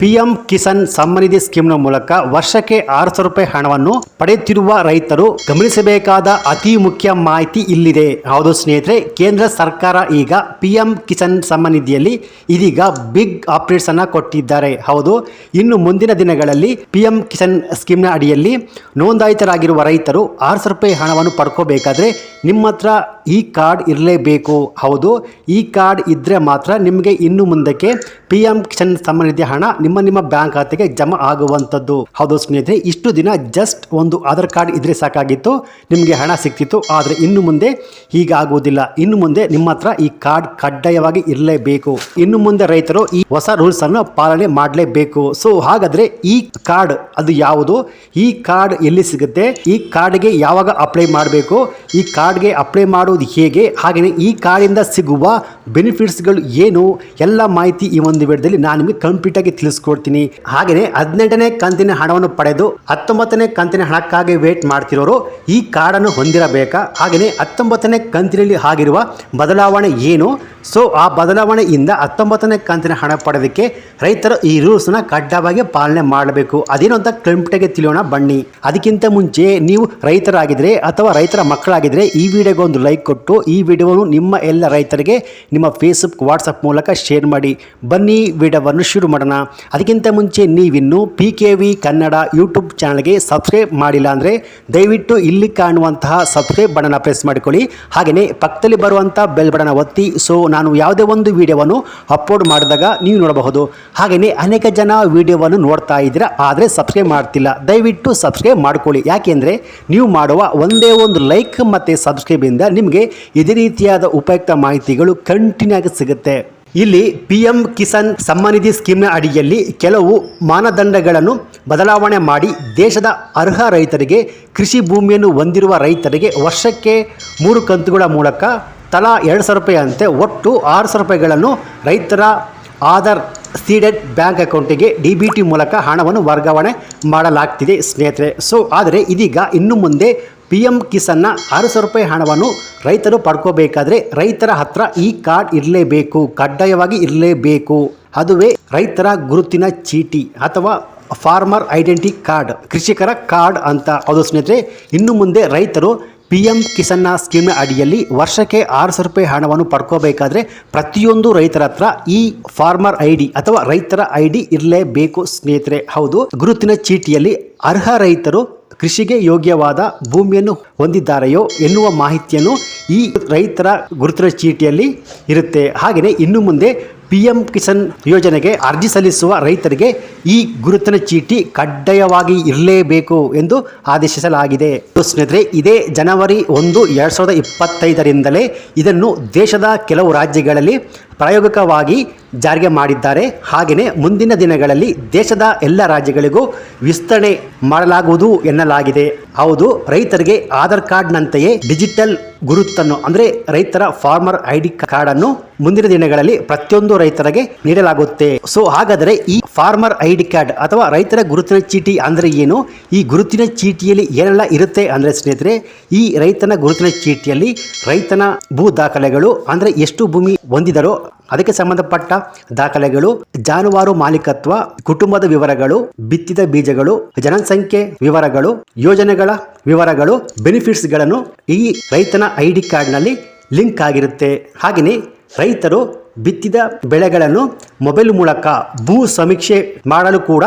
P M Kisan Samman Nidhi ಸ್ಕೀಮ್ನ ಮೂಲಕ ವರ್ಷಕ್ಕೆ ಆರು ಸಾವಿರ ರೂಪಾಯಿ ಹಣವನ್ನು ಪಡೆಯುತ್ತಿರುವ ರೈತರು ಗಮನಿಸಬೇಕಾದ ಅತಿ ಮುಖ್ಯ ಮಾಹಿತಿ ಇಲ್ಲಿದೆ. ಹೌದು ಸ್ನೇಹಿತರೆ, ಕೇಂದ್ರ ಸರ್ಕಾರ ಈಗ ಪಿ ಎಂ ಕಿಸಾನ್ ಸಮ್ಮನಿಧಿಯಲ್ಲಿ ಇದೀಗ ಬಿಗ್ ಅಪ್ಡೇಟ್ಸ್ ಅನ್ನ ಕೊಟ್ಟಿದ್ದಾರೆ. ಹೌದು, ಇನ್ನು ಮುಂದಿನ ದಿನಗಳಲ್ಲಿ ಪಿ ಎಂ ಕಿಸಾನ್ ಸ್ಕೀಮ್ನ ಅಡಿಯಲ್ಲಿ ನೋಂದಾಯಿತರಾಗಿರುವ ರೈತರು ಆರು ಸಾವಿರ ರೂಪಾಯಿ ಹಣವನ್ನು ಪಡ್ಕೋಬೇಕಾದ್ರೆ ನಿಮ್ಮ ಹತ್ರ ಈ ಕಾರ್ಡ್ ಇರಲೇಬೇಕು. ಹೌದು, ಈ ಕಾರ್ಡ್ ಇದ್ದರೆ ಮಾತ್ರ ನಿಮಗೆ ಇನ್ನು ಮುಂದಕ್ಕೆ ಪಿ ಎಂ ಕಿಸಾನ್ ಸಮ್ಮನಿಧಿ ಹಣ ನಿಮ್ಮ ನಿಮ್ಮ ಬ್ಯಾಂಕ್ ಖಾತೆಗೆ ಜಮಾ ಆಗುವಂಥದ್ದು. ಹೌದು ಸ್ನೇಹಿತರೆ, ಇಷ್ಟು ದಿನ ಜಸ್ಟ್ ಒಂದು ಆಧಾರ್ ಕಾರ್ಡ್ ಇದ್ರೆ ಸಾಕಾಗಿತ್ತು. ನಿಮಗೆ ಹಣ ಸಿಕ್ತಿತ್ತು ಆದರೆ ಇನ್ನು ಮುಂದೆ ಹೀಗಾಗುವುದಿಲ್ಲ. ಇನ್ನು ಮುಂದೆ ನಿಮ್ಮ ಹತ್ರ ಈ ಕಾರ್ಡ್ ಕಡ್ಡಾಯವಾಗಿ ಇರಲೇಬೇಕು. ಇನ್ನು ಮುಂದೆ ರೈತರು ಈ ಹೊಸ ರೂಲ್ಸ್ ಅನ್ನು ಪಾಲನೆ ಮಾಡಲೇಬೇಕು. ಸೊ ಹಾಗಾದ್ರೆ ಈ ಕಾರ್ಡ್ ಅದು ಯಾವುದು? ಈ ಕಾರ್ಡ್ ಎಲ್ಲಿ ಸಿಗುತ್ತೆ? ಈ ಕಾರ್ಡ್ಗೆ ಯಾವಾಗ ಅಪ್ಲೈ ಮಾಡಬೇಕು? ಈ ಕಾರ್ಡ್ಗೆ ಅಪ್ಲೈ ಮಾಡುವುದು ಹೇಗೆ? ಹಾಗೆಯೇ ಈ ಕಾರ್ಡಿಂದ ಸಿಗುವ ಬೆನಿಫಿಟ್ಸ್ಗಳು ಏನು? ಎಲ್ಲ ಮಾಹಿತಿ ಈ ಒಂದು ವಿಡಿಯೋದಲ್ಲಿ ನಾನು ನಿಮಗೆ ಕಂಪ್ಲೀಟ್ ಆಗಿ ತಿಳಿಸ್ಕೊಡ್ತೀನಿ ಹಾಗೆಯೇ ಹದಿನೆಂಟನೇ ಕಂತಿನ ಹಣವನ್ನು ಪಡೆದು ಹತ್ತೊಂಬತ್ತನೇ ಕಂತಿನ ಹಣಕ್ಕಾಗಿ ವೇಟ್ ಮಾಡ್ತಿರೋರು ಈ ಕಾರ್ಡನ್ನು ಹೊಂದಿರಬೇಕಾ? ಹಾಗೆಯೇ ಹತ್ತೊಂಬತ್ತನೇ ಕಂತಿನಲ್ಲಿ ಆಗಿರುವ ಬದಲಾವಣೆ ಏನು? ಸೊ ಆ ಬದಲಾವಣೆಯಿಂದ ಹತ್ತೊಂಬತ್ತನೇ ಕಂತಿನ ಹಣ ಪಡೆದಕ್ಕೆ ರೈತರು ಈ ರೂಲ್ಸ್ನ ಕಡ್ಡಾಯವಾಗಿ ಪಾಲನೆ ಮಾಡಬೇಕು. ಅದೇನು ಅಂತ ಕಂಪ್ಯೂಟರ್ಗೆ ತಿಳಿಯೋಣ, ಬನ್ನಿ. ಅದಕ್ಕಿಂತ ಮುಂಚೆ ನೀವು ರೈತರಾಗಿದ್ದರೆ ಅಥವಾ ರೈತರ ಮಕ್ಕಳಾಗಿದ್ದರೆ ಈ ವಿಡಿಯೋಗೆ ಒಂದು ಲೈಕ್ ಕೊಟ್ಟು, ಈ ವಿಡಿಯೋವನ್ನು ನಿಮ್ಮ ಎಲ್ಲ ರೈತರಿಗೆ ನಿಮ್ಮ ಫೇಸ್ಬುಕ್ ವಾಟ್ಸಪ್ ಮೂಲಕ ಶೇರ್ ಮಾಡಿ. ಬನ್ನಿ, ವಿಡಿಯೋವನ್ನು ಶುರು ಮಾಡೋಣ. ಅದಕ್ಕಿಂತ ಮುಂಚೆ ನೀವಿನ್ನು P K V Kannada YouTube ಚಾನಲ್ಗೆ ಸಬ್ಸ್ಕ್ರೈಬ್ ಮಾಡಿಲ್ಲ ಅಂದರೆ ದಯವಿಟ್ಟು ಇಲ್ಲಿ ಕಾಣುವಂತಹ ಸಬ್ಸ್ಕ್ರೈಬ್ ಬಟನ್ನ ಪ್ರೆಸ್ ಮಾಡಿಕೊಳ್ಳಿ. ಹಾಗೆಯೇ ಪಕ್ಕದಲ್ಲಿ ಬರುವಂಥ ಬೆಲ್ ಬಟನ್ನ ಒತ್ತಿ. ಸೊ ನಾನು ಯಾವುದೇ ಒಂದು ವಿಡಿಯೋವನ್ನು ಅಪ್ಲೋಡ್ ಮಾಡಿದಾಗ ನೀವು ನೋಡಬಹುದು. ಹಾಗೆಯೇ ಅನೇಕ ಜನ ವಿಡಿಯೋವನ್ನು ನೋಡ್ತಾ ಇದ್ದೀರಾ, ಆದರೆ ಸಬ್ಸ್ಕ್ರೈಬ್ ಮಾಡ್ತಿಲ್ಲ. ದಯವಿಟ್ಟು ಸಬ್ಸ್ಕ್ರೈಬ್ ಮಾಡ್ಕೊಳ್ಳಿ. ಯಾಕೆಂದರೆ ನೀವು ಮಾಡುವ ಒಂದೇ ಒಂದು ಲೈಕ್ ಮತ್ತು ಸಬ್ಸ್ಕ್ರೈಬಿಂದ ನಿಮಗೆ ಇದೇ ರೀತಿಯಾದ ಉಪಯುಕ್ತ ಮಾಹಿತಿಗಳು ಕಂಟಿನ್ಯೂ ಆಗಿ ಸಿಗುತ್ತೆ. ಇಲ್ಲಿ ಪಿ ಎಂ ಕಿಸಾನ್ ಸಮ್ಮಾನಿಧಿ ಸ್ಕೀಮ್ನ ಅಡಿಯಲ್ಲಿ ಕೆಲವು ಮಾನದಂಡಗಳನ್ನು ಬದಲಾವಣೆ ಮಾಡಿ ದೇಶದ ಅರ್ಹ ರೈತರಿಗೆ ಕೃಷಿ ಭೂಮಿಯನ್ನು ಹೊಂದಿರುವ ರೈತರಿಗೆ ವರ್ಷಕ್ಕೆ ಮೂರು ಕಂತುಗಳ ಮೂಲಕ ತಲಾ ಎರಡು ಸಾವಿರ ರೂಪಾಯಿ ಅಂತೆ ಒಟ್ಟು ಆರು ಸಾವಿರ ರೂಪಾಯಿಗಳನ್ನು ರೈತರ ಆಧಾರ್ ಸೀಡೆಡ್ ಬ್ಯಾಂಕ್ ಅಕೌಂಟಿಗೆ ಡಿ ಬಿ ಟಿ ಮೂಲಕ ಹಣವನ್ನು ವರ್ಗಾವಣೆ ಮಾಡಲಾಗ್ತಿದೆ, ಸ್ನೇಹಿತರೆ. ಸೊ ಆದರೆ ಇದೀಗ ಇನ್ನು ಮುಂದೆ ಪಿ ಎಂ ಕಿಸನ್ನ ಆರು ಸಾವಿರ ರೂಪಾಯಿ ಹಣವನ್ನು ರೈತರು ಪಡ್ಕೋಬೇಕಾದ್ರೆ ರೈತರ ಹತ್ರ ಈ ಕಾರ್ಡ್ ಇರಲೇಬೇಕು, ಕಡ್ಡಾಯವಾಗಿ ಇರಲೇಬೇಕು. ಅದುವೇ ರೈತರ ಗುರುತಿನ ಚೀಟಿ ಅಥವಾ ಫಾರ್ಮರ್ ಐಡೆಂಟಿ ಕಾರ್ಡ್, ಕೃಷಿಕರ ಕಾರ್ಡ್ ಅಂತ. ಅದು ಸ್ನೇಹಿತರೆ, ಇನ್ನು ಮುಂದೆ ರೈತರು ಪಿ ಎಂ ಕಿಸನ್ನ ಸ್ಕೀಮ್ ಅಡಿಯಲ್ಲಿ ವರ್ಷಕ್ಕೆ ಆರು ಸಾವಿರ ರೂಪಾಯಿ ಹಣವನ್ನು ಪಡ್ಕೋಬೇಕಾದ್ರೆ ಪ್ರತಿಯೊಂದು ರೈತರ ಹತ್ರ ಈ ಫಾರ್ಮರ್ ಐ ಡಿ ಅಥವಾ ರೈತರ ಐ ಡಿ ಇರಲೇಬೇಕು, ಸ್ನೇಹಿತರೆ. ಹೌದು, ಗುರುತಿನ ಚೀಟಿಯಲ್ಲಿ ಅರ್ಹ ರೈತರು ಕೃಷಿಗೆ ಯೋಗ್ಯವಾದ ಭೂಮಿಯನ್ನು ಹೊಂದಿದ್ದಾರೆಯೋ ಎನ್ನುವ ಮಾಹಿತಿಯನ್ನು ಈ ರೈತರ ಗುರುತಿನ ಚೀಟಿಯಲ್ಲಿ ಇರುತ್ತೆ. ಹಾಗೆಯೇ ಇನ್ನು ಮುಂದೆ ಪಿ ಎಂ ಕಿಸಾನ್ ಯೋಜನೆಗೆ ಅರ್ಜಿ ಸಲ್ಲಿಸುವ ರೈತರಿಗೆ ಈ ಗುರುತಿನ ಚೀಟಿ ಕಡ್ಡಾಯವಾಗಿ ಇರಲೇಬೇಕು ಎಂದು ಆದೇಶಿಸಲಾಗಿದೆ. ಸ್ನೇಹಿತರೆ, ಇದೇ ಜನವರಿ ಒಂದು ಎರಡು ಸಾವಿರದ ಇಪ್ಪತ್ತೈದರಿಂದಲೇ ಇದನ್ನು ದೇಶದ ಕೆಲವು ರಾಜ್ಯಗಳಲ್ಲಿ ಪ್ರಾಯೋಗಿಕವಾಗಿ ಜಾರಿಗೆ ಮಾಡಿದ್ದಾರೆ. ಹಾಗೆಯೇ ಮುಂದಿನ ದಿನಗಳಲ್ಲಿ ದೇಶದ ಎಲ್ಲ ರಾಜ್ಯಗಳಿಗೂ ವಿಸ್ತರಣೆ ಮಾಡಲಾಗುವುದು ಎನ್ನಲಾಗಿದೆ. ಹೌದು, ರೈತರಿಗೆ ಆಧಾರ್ ಕಾರ್ಡ್ನಂತೆಯೇ ಡಿಜಿಟಲ್ ಗುರುತನ್ನು, ಅಂದರೆ ರೈತರ ಫಾರ್ಮರ್ ಐ ಡಿ ಕಾರ್ಡನ್ನು ಮುಂದಿನ ದಿನಗಳಲ್ಲಿ ಪ್ರತಿಯೊಂದು ರೈತರಿಗೆ ನೀಡಲಾಗುತ್ತೆ. ಸೊ ಹಾಗಾದರೆ ಈ ಫಾರ್ಮರ್ ಐಡಿ ಕಾರ್ಡ್ ಅಥವಾ ರೈತರ ಗುರುತಿನ ಚೀಟಿ ಅಂದರೆ ಏನು? ಈ ಗುರುತಿನ ಚೀಟಿಯಲ್ಲಿ ಏನೆಲ್ಲ ಇರುತ್ತೆ ಅಂದರೆ ಸ್ನೇಹಿತರೆ, ಈ ರೈತನ ಗುರುತಿನ ಚೀಟಿಯಲ್ಲಿ ರೈತನ ಭೂ ದಾಖಲೆಗಳು ಅಂದರೆ ಎಷ್ಟು ಭೂಮಿ ಹೊಂದಿದರೋ, ಅದಕ್ಕೆ ಸಂಬಂಧಪಟ್ಟ ದಾಖಲೆಗಳು, ಜಾನುವಾರು ಮಾಲೀಕತ್ವ, ಕುಟುಂಬದ ವಿವರಗಳು, ಬಿತ್ತಿದ ಬೀಜಗಳು, ಜನಸಂಖ್ಯೆ ವಿವರಗಳು, ಯೋಜನೆಗಳ ವಿವರಗಳು ಬೆನಿಫಿಟ್ಸ್ಗಳನ್ನು ಈ ರೈತನ ಐ ಡಿ ಕಾರ್ಡ್ನಲ್ಲಿ ಲಿಂಕ್ ಆಗಿರುತ್ತೆ. ಹಾಗೆಯೇ ರೈತರು ಬಿತ್ತಿದ ಬೆಳೆಗಳನ್ನು ಮೊಬೈಲ್ ಮೂಲಕ ಭೂ ಸಮೀಕ್ಷೆ ಮಾಡಲು ಕೂಡ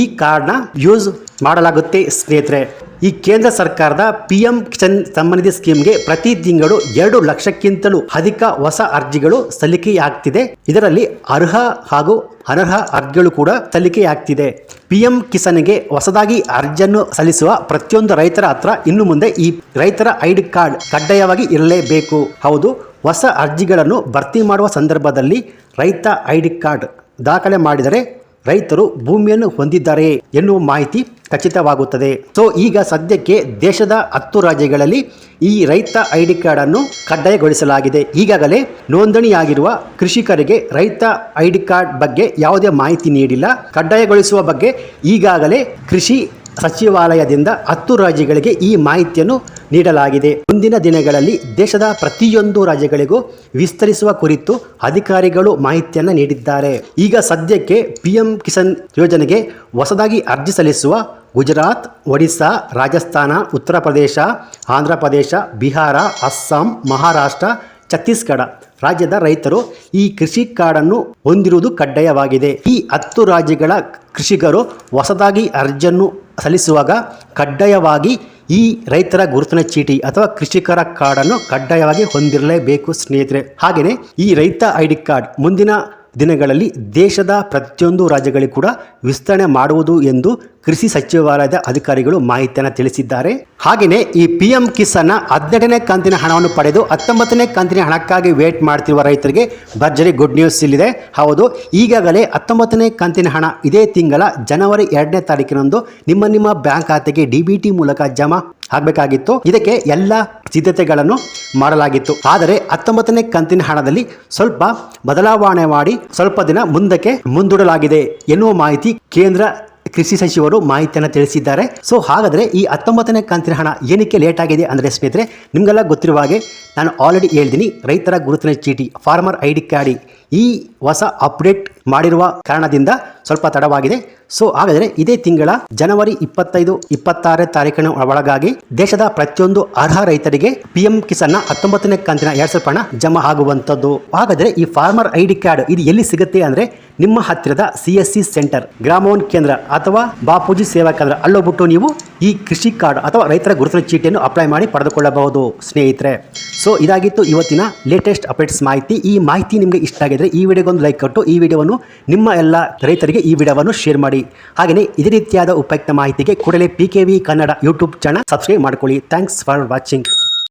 ಈ ಕಾರ್ಡ್ನ ಯೂಸ್ ಮಾಡಲಾಗುತ್ತೆ ಸ್ನೇಹಿತರೆ. ಈ ಕೇಂದ್ರ ಸರ್ಕಾರದ ಪಿ ಎಂ ಕಿಸಾನ್ ಸಂಬಂಧಿತ ಸ್ಕೀಮ್ಗೆ ಪ್ರತಿ ತಿಂಗಳು ಎರಡು ಲಕ್ಷಕ್ಕಿಂತಲೂ ಅಧಿಕ ಹೊಸ ಅರ್ಜಿಗಳು ಸಲ್ಲಿಕೆಯಾಗ್ತಿದೆ. ಇದರಲ್ಲಿ ಅರ್ಹ ಹಾಗೂ ಅನರ್ಹ ಅರ್ಜಿಗಳು ಕೂಡ ಸಲ್ಲಿಕೆಯಾಗ್ತಿದೆ. ಪಿ ಎಂ ಕಿಸಾನ್ಗೆ ಹೊಸದಾಗಿ ಅರ್ಜಿಯನ್ನು ಸಲ್ಲಿಸುವ ಪ್ರತಿಯೊಂದು ರೈತರ ಹತ್ರ ಇನ್ನು ಮುಂದೆ ಈ ರೈತರ ಐಡಿ ಕಾರ್ಡ್ ಕಡ್ಡಾಯವಾಗಿ ಇರಲೇಬೇಕು. ಹೌದು ಹೊಸ ಅರ್ಜಿಗಳನ್ನು ಭರ್ತಿ ಮಾಡುವ ಸಂದರ್ಭದಲ್ಲಿ ರೈತ ಐ ಡಿ ಕಾರ್ಡ್ ದಾಖಲೆ ಮಾಡಿದರೆ ರೈತರು ಭೂಮಿಯನ್ನು ಹೊಂದಿದ್ದಾರೆ ಎನ್ನುವ ಮಾಹಿತಿ ಖಚಿತವಾಗುತ್ತದೆ. ಸೊ, ಈಗ ಸದ್ಯಕ್ಕೆ ದೇಶದ ಹತ್ತು ರಾಜ್ಯಗಳಲ್ಲಿ ಈ ರೈತ ಐ ಡಿ ಕಾರ್ಡನ್ನು ಕಡ್ಡಾಯಗೊಳಿಸಲಾಗಿದೆ. ಈಗಾಗಲೇ ನೋಂದಣಿಯಾಗಿರುವ ಕೃಷಿಕರಿಗೆ ರೈತ ಐ ಡಿ ಕಾರ್ಡ್ ಬಗ್ಗೆ ಯಾವುದೇ ಮಾಹಿತಿ ನೀಡಿಲ್ಲ. ಕಡ್ಡಾಯಗೊಳಿಸುವ ಬಗ್ಗೆ ಈಗಾಗಲೇ ಕೃಷಿ ಸಚಿವಾಲಯದಿಂದ ಹತ್ತು ರಾಜ್ಯಗಳಿಗೆ ಈ ಮಾಹಿತಿಯನ್ನು ನೀಡಲಾಗಿದೆ. ಮುಂದಿನ ದಿನಗಳಲ್ಲಿ ದೇಶದ ಪ್ರತಿಯೊಂದು ರಾಜ್ಯಗಳಿಗೂ ವಿಸ್ತರಿಸುವ ಕುರಿತು ಅಧಿಕಾರಿಗಳು ಮಾಹಿತಿಯನ್ನು ನೀಡಿದ್ದಾರೆ. ಈಗ ಸದ್ಯಕ್ಕೆ ಪಿಎಂ ಕಿಸಾನ್ ಯೋಜನೆಗೆ ಹೊಸದಾಗಿ ಅರ್ಜಿ ಸಲ್ಲಿಸುವ ಗುಜರಾತ್, ಒಡಿಸ್ಸಾ, ರಾಜಸ್ಥಾನ, ಉತ್ತರ ಪ್ರದೇಶ, ಆಂಧ್ರ ಪ್ರದೇಶ, ಬಿಹಾರ, ಅಸ್ಸಾಂ, ಮಹಾರಾಷ್ಟ್ರ, ಛತ್ತೀಸ್ಗಢ ರಾಜ್ಯದ ರೈತರು ಈ ಕೃಷಿ ಕಾರ್ಡನ್ನು ಹೊಂದಿರುವುದು ಕಡ್ಡಾಯವಾಗಿದೆ. ಈ ಹತ್ತು ರಾಜ್ಯಗಳ ಕೃಷಿಕರು ಹೊಸದಾಗಿ ಅರ್ಜಿಯನ್ನು ಸಲ್ಲಿಸುವಾಗ ಕಡ್ಡಾಯವಾಗಿ ಈ ರೈತರ ಗುರುತಿನ ಚೀಟಿ ಅಥವಾ ಕೃಷಿಕರ ಕಾರ್ಡನ್ನು ಕಡ್ಡಾಯವಾಗಿ ಹೊಂದಿರಲೇಬೇಕು ಸ್ನೇಹಿತರೆ. ಹಾಗೆಯೇ ಈ ರೈತ ಐ ಡಿ ಕಾರ್ಡ್ ಮುಂದಿನ ದಿನಗಳಲ್ಲಿ ದೇಶದ ಪ್ರತಿಯೊಂದು ರಾಜ್ಯಗಳಿಗೂ ಕೂಡ ವಿಸ್ತರಣೆ ಮಾಡುವುದು ಎಂದು ಕೃಷಿ ಸಚಿವಾಲಯದ ಅಧಿಕಾರಿಗಳು ಮಾಹಿತಿಯನ್ನು ತಿಳಿಸಿದ್ದಾರೆ. ಹಾಗೆಯೇ ಈ ಪಿ ಎಂ ಕಿಸಾನ್ನ ಹದಿನೆಂಟನೇ ಕಂತಿನ ಹಣವನ್ನು ಪಡೆದು ಹತ್ತೊಂಬತ್ತನೇ ಕಂತಿನ ಹಣಕ್ಕಾಗಿ ವೇಟ್ ಮಾಡ್ತಿರುವ ರೈತರಿಗೆ ಭರ್ಜರಿ ಗುಡ್ ನ್ಯೂಸ್ ಇಲ್ಲಿದೆ. ಹೌದು, ಈಗಾಗಲೇ ಹತ್ತೊಂಬತ್ತನೇ ಕಂತಿನ ಹಣ ಇದೇ ತಿಂಗಳ ಜನವರಿ ಎರಡನೇ ತಾರೀಕಿನಂದು ನಿಮ್ಮ ನಿಮ್ಮ ಬ್ಯಾಂಕ್ ಖಾತೆಗೆ ಡಿ ಬಿ ಟಿ ಮೂಲಕ ಜಮಾ ಆಗಬೇಕಾಗಿತ್ತು ಇದಕ್ಕೆ ಎಲ್ಲ ಸಿದ್ಧತೆಗಳನ್ನು ಮಾಡಲಾಗಿತ್ತು. ಆದರೆ ಹತ್ತೊಂಬತ್ತನೇ ಕಂತಿನ ಹಣದಲ್ಲಿ ಸ್ವಲ್ಪ ಬದಲಾವಣೆ ಮಾಡಿ ಸ್ವಲ್ಪ ದಿನ ಮುಂದಕ್ಕೆ ಮುಂದೂಡಲಾಗಿದೆ ಎನ್ನುವ ಮಾಹಿತಿ ಕೇಂದ್ರ ಕೃಷಿ ಸಚಿವರು ಮಾಹಿತಿಯನ್ನು ತಿಳಿಸಿದ್ದಾರೆ. ಸೊ, ಹಾಗಾದರೆ ಈ ಹತ್ತೊಂಬತ್ತನೇ ಕಂತಿನ ಹಣ ಏನಕ್ಕೆ ಲೇಟ್ ಆಗಿದೆ ಅಂದರೆ ಸ್ನೇಹಿತರೆ, ನಿಮಗೆಲ್ಲ ಗೊತ್ತಿರುವ ಹಾಗೆ ನಾನು ಆಲ್ರೆಡಿ ಹೇಳಿದ್ದೀನಿ ರೈತರ ಗುರುತಿನ ಚೀಟಿ ಫಾರ್ಮರ್ ಐ ಡಿ ಕಾರ್ಡಿ ಈ ಹೊಸ ಅಪ್ಡೇಟ್ ಮಾಡಿರುವ ಕಾರಣದಿಂದ ಸ್ವಲ್ಪ ತಡವಾಗಿದೆ. ಸೊ, ಹಾಗಾದರೆ ಇದೇ ತಿಂಗಳ ಜನವರಿ ಇಪ್ಪತ್ತೈದು, ಇಪ್ಪತ್ತಾರನೇ ತಾರೀಕಿನ ಒಳಗಾಗಿ ದೇಶದ ಪ್ರತಿಯೊಂದು ಅರ್ಹ ರೈತರಿಗೆ ಪಿ ಎಂ ಕಿಸಾನ್ನ ಹತ್ತೊಂಬತ್ತನೇ ಕಂತಿನ ಎರಡು ಸಾವಿರ ಹಣ ಜಮಾ ಆಗುವಂಥದ್ದು. ಹಾಗಾದರೆ ಈ ಫಾರ್ಮರ್ ಐ ಕಾರ್ಡ್ ಇದು ಎಲ್ಲಿ ಸಿಗುತ್ತೆ ಅಂದರೆ ನಿಮ್ಮ ಹತ್ತಿರದ ಸಿ ಎಸ್ ಸಿ ಸೆಂಟರ್, ಗ್ರಾಮೋನ್ ಕೇಂದ್ರ ಅಥವಾ ಬಾಪೂಜಿ ಸೇವಾ ಕೇಂದ್ರ ಅಲ್ಲೋಗ್ಬಿಟ್ಟು ನೀವು ಈ ಕೃಷಿ ಕಾರ್ಡ್ ಅಥವಾ ರೈತರ ಗುರುತಿನ ಚೀಟಿಯನ್ನು ಅಪ್ಲೈ ಮಾಡಿ ಪಡೆದುಕೊಳ್ಳಬಹುದು. ಸ್ನೇಹಿತರೆ, ಸೊ ಇದಾಗಿತ್ತು ಇವತ್ತಿನ ಲೇಟೆಸ್ಟ್ ಅಪ್ಡೇಟ್ಸ್ ಮಾಹಿತಿ. ಈ ಮಾಹಿತಿ ನಿಮಗೆ ಇಷ್ಟ ಆಗಿದ್ರೆ ಈ ವಿಡಿಯೋಗೊಂದು ಲೈಕ್ ಕೊಟ್ಟು ಈ ವಿಡಿಯೋವನ್ನು ನಿಮ್ಮ ಎಲ್ಲ ರೈತರಿಗೆ ಈ ವಿಡಿಯೋವನ್ನು ಶೇರ್ ಮಾಡಿ. ಹಾಗೆಯೇ ಇದೇ ರೀತಿಯಾದ ಉಪಯುಕ್ತ ಮಾಹಿತಿಗೆ ಕೂಡಲೇ P V Kannada YouTube channel subscribe ಮಾಡ್ಕೊಳ್ಳಿ. Thanks for watching